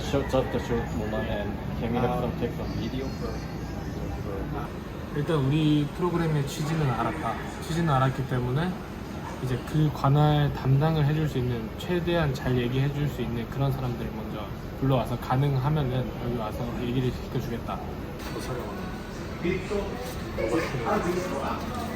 show just the short moment and can we have some take some video for 일단 우리 프로그램의 취지는 알았다. 취지는 알았기 때문에 이제 그 관할 담당을 해줄 수 있는 최대한 잘 얘기해 줄 수 있는 그런 사람들을 먼저 불러와서 가능하면은 여기 와서 얘기를 시켜주겠다. Letter will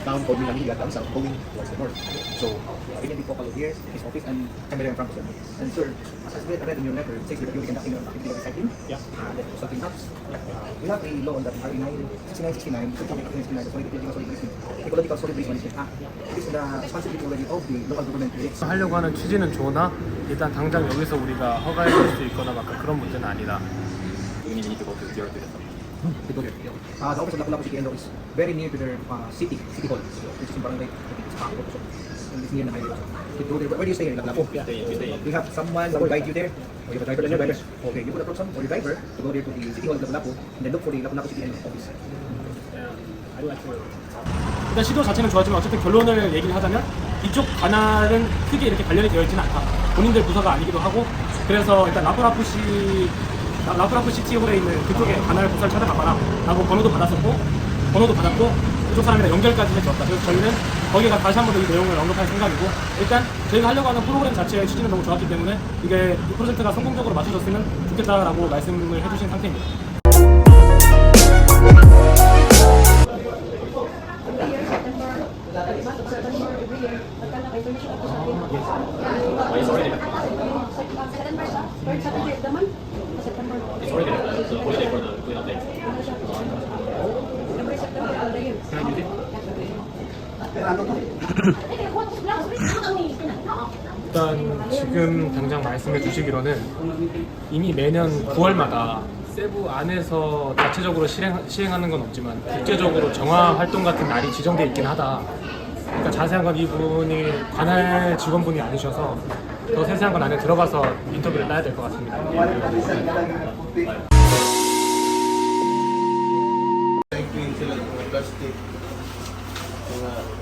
a town called Minamili down south, going towards the north. So uh, we can be here, his office, and camera in front of them. And sir, as I read in your letter, it says that you'll be conducting an activity of recycling. Yeah. Uh, something else. Uh, we have a law on that RE 6969, 69, 69, the Solid Waste Ecological Solid Waste Management Act. It is the responsibility already of the local government units. 하려고 하는 취지는 좋으나 일단 당장 여기서 우리가 허가해 줄 수 있거나 막 그런 문제는 아니다. we need to go to zero to the Here. Uh, the office of Lapu-Lapu City NO is very near to their uh, city, city hall, which is in Barangay, Paco, so, and it's near the highway. go there, where do you stay in stay in- Do you have someone that will guide you there? Or you have a driver? Driver. Okay, you could approach someone or your driver to go there to the city hall of Lapu-Lapu and then look for the Lapu-Lapu City NO office. 일단 시도 자체는 좋았지만 어쨌든 결론을 얘기를 하자면 이쪽 관할은 크게 이렇게 관련이 되어 있지는 않다. 본인들 부서가 아니기도 하고 그래서 일단 라프라프시 라- 라프라프 시티홀에 있는 그쪽에 관할 부서를 찾아가봐라 라고 번호도 받았었고 번호도 받았고 그쪽 사람이랑 연결까지 해줬다. 그래서 저희는 거기가 다시 한번 더 이 내용을 언급할 생각이고 일단 저희가 하려고 하는 프로그램 자체의 취지는 너무 좋았기 때문에 이게 이 프로젝트가 성공적으로 맞춰졌으면 좋겠다라고 말씀을 해주신 상태입니다. It's already there. It's a holiday for the clean update. 일단 지금 당장 말씀해 주시기로는 이미 매년 9월마다 세부 안에서 자체적으로 실행, 시행하는 건 없지만 국제적으로 정화 활동 같은 날이 지정돼 있긴 하다. 그러니까 자세한 건 이분이 관할 직원분이 아니셔서 더 세세한 건 안에 들어가서 인터뷰를 따야 될 것 같습니다.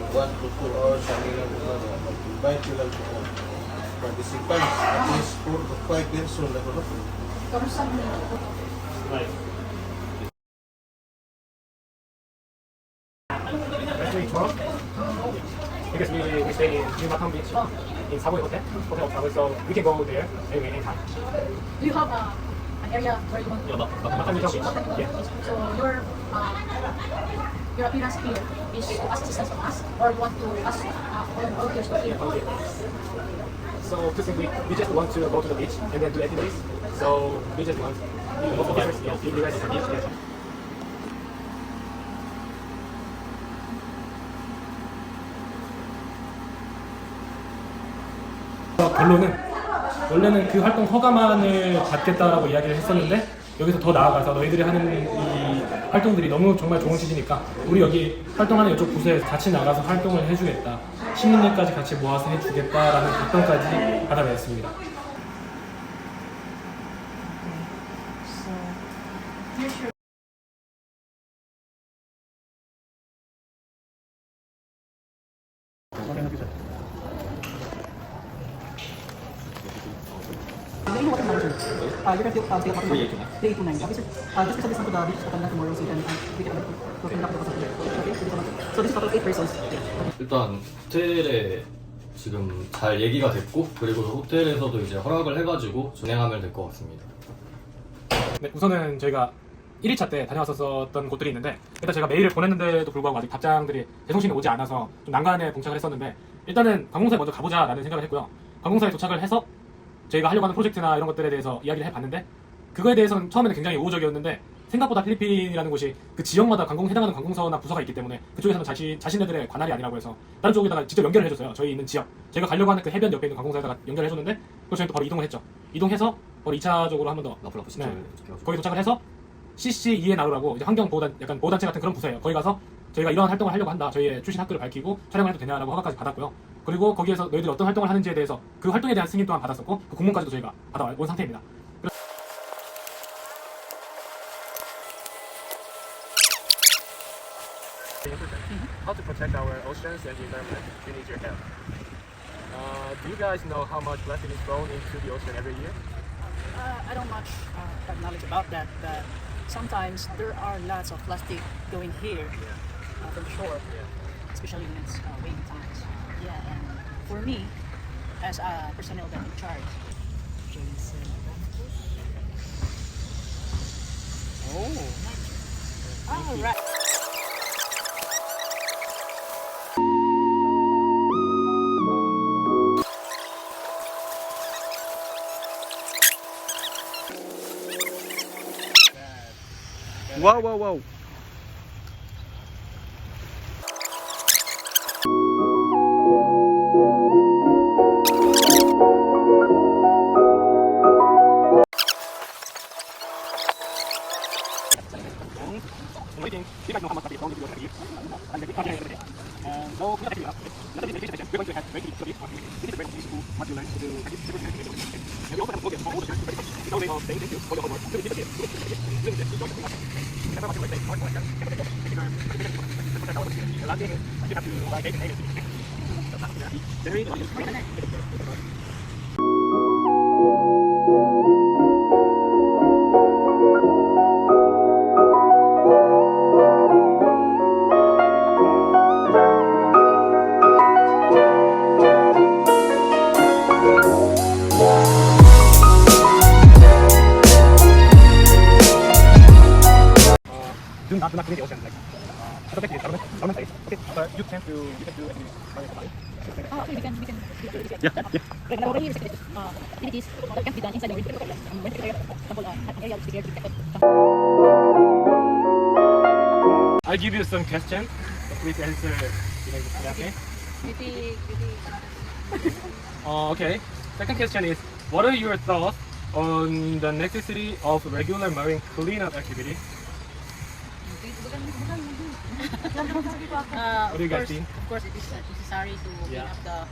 1 to 2 hours nila mag-invite sila ng mga participants. At least 4 to 5 person na. Actually, tomorrow, because we, we stay in New Macau Beach in Savoy Hotel, Hotel of Savoy, so we can go there anyway anytime. Do you have uh, an area where you want to Yeah, go? but- Macau Beach, yeah. So your uh, appearance here is to assistance from us, or you want to ask uh, volunteers to here? Okay. So to simply, we just want to go to the beach and then do activities. So we just want officers, yeah, you guys are beach, yeah. 어, 결론은 원래는 그 활동 허가만을 받겠다라고 이야기를 했었는데 여기서 더 나아가서 너희들이 하는 이 활동들이 너무 정말 좋은 취지니까 우리 여기 활동하는 이쪽 부서에서 같이 나가서 활동을 해주겠다 시민들까지 같이 모아서 해주겠다라는 답변까지 받아냈습니다. The name of the manager. Uh, you can fill, uh, fill up 3829. Okay, sir. Uh, just present this one to the beach to conduct tomorrow so you can uh, we can to conduct the process. Okay, thank you so much. So this is total 8 persons. 일단 호텔에 지금 잘 얘기가 됐고 그리고 호텔에서도 이제 허락을 해가지고 진행하면 될 것 같습니다. 네, 우선은 저희가 1일차 때 다녀왔었던 곳들이 있는데 일단 제가 메일을 보냈는데도 불구하고 아직 답장들이 제정신에 오지 않아서 좀 난관에 봉착을 했었는데 일단은 관공서에 먼저 가보자라는 생각을 했고요. 관공서에 도착을 해서 저희가 하려고 하는 프로젝트나 이런 것들에 대해서 이야기를 해봤는데 그거에 대해서는 처음에는 굉장히 우호적이었는데 생각보다 필리핀이라는 곳이 그 지역마다 관공 해당하는 관공서나 부서가 있기 때문에 그쪽에서는 자신 자신네들의 관할이 아니라고 해서 다른 쪽에다가 직접 연결을 해줬어요. 저희 있는 지역 저희가 가려고 하는 그 해변 옆에 있는 관공서에다가 연결을 해줬는데 그걸 저희 또 바로 이동을 했죠. 이동해서 바로 2차적으로 한 번 더 라플라프 네. 거기 도착을 해서 CCE에 나오라고 이제 환경 보호단 약간 보호단체 같은 그런 부서예요. 거기 가서 저희가 이러한 활동을 하려고 한다. 저희의 출신 학교를 밝히고 촬영을 해도 되냐라고 허가까지 받았고요. 그리고 거기에서 너희들이 어떤 활동을 하는지에 대해서 그 활동에 대한 승인 또한 받았었고 그 공문까지도 저희가 받아온 상태입니다. How to protect our oceans and environment? We need your help. Uh, do you guys know how much plastic is thrown into the ocean every year? Uh, I don't much uh, have knowledge about that, but sometimes there are lots of plastic going here uh, from shore, especially when it's uh, raining times. Yeah, and for me, as a personnel that in charge, Jason. Oh, all right. Wow, wow, wow. Thank you Yeah, yeah. Like, now, already restricted, uh, activities that can be done inside the marine protected area. Um, marine protected example, uh, an area is declared to be. I'll give you some questions. Please answer. Okay. Beauty, beauty. Uh, okay. Second question is, what are your thoughts on the necessity of regular marine cleanup activity? Uh, What do you guys think? Of course, it is necessary to clean up the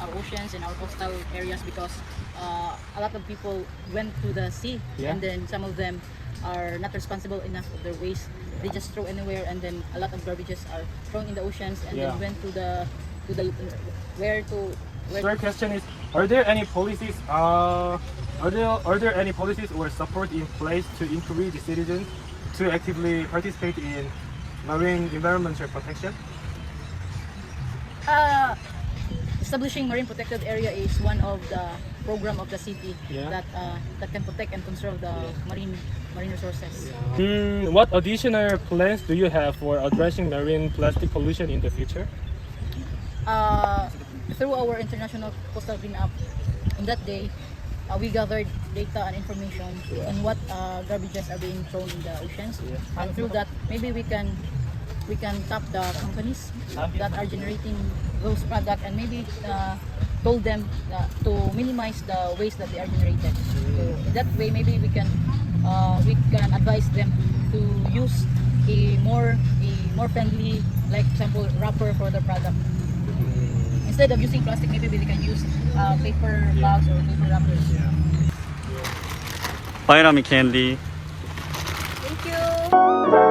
our oceans and our coastal areas because uh, a lot of people went to the sea Yeah. and then some of them are not responsible enough of their waste. They just throw anywhere and then a lot of garbages are thrown in the oceans and Yeah. then went to the to the where to where Third question is, are there any policies? Uh, are there are there any policies or support in place to encourage the citizens to actively participate in marine environmental protection? Uh, establishing marine protected area is one of the program of the city Yeah. that uh, that can protect and conserve the marine marine resources. Hmm, what additional plans do you have for addressing marine plastic pollution in the future? Uh, through our international coastal cleanup, on that day, uh, we gathered data and information on what uh, garbages are being thrown in the oceans, and through that, maybe we can we can tap the companies that are generating those products and maybe uh, told them uh, to minimize the waste that they are generated. So that way, maybe we can uh, we can advise them to use a more a more friendly, like example, wrapper for the product. Instead of using plastic, maybe we can use uh, paper bags or paper wrappers. Yeah. rami candy. Thank you.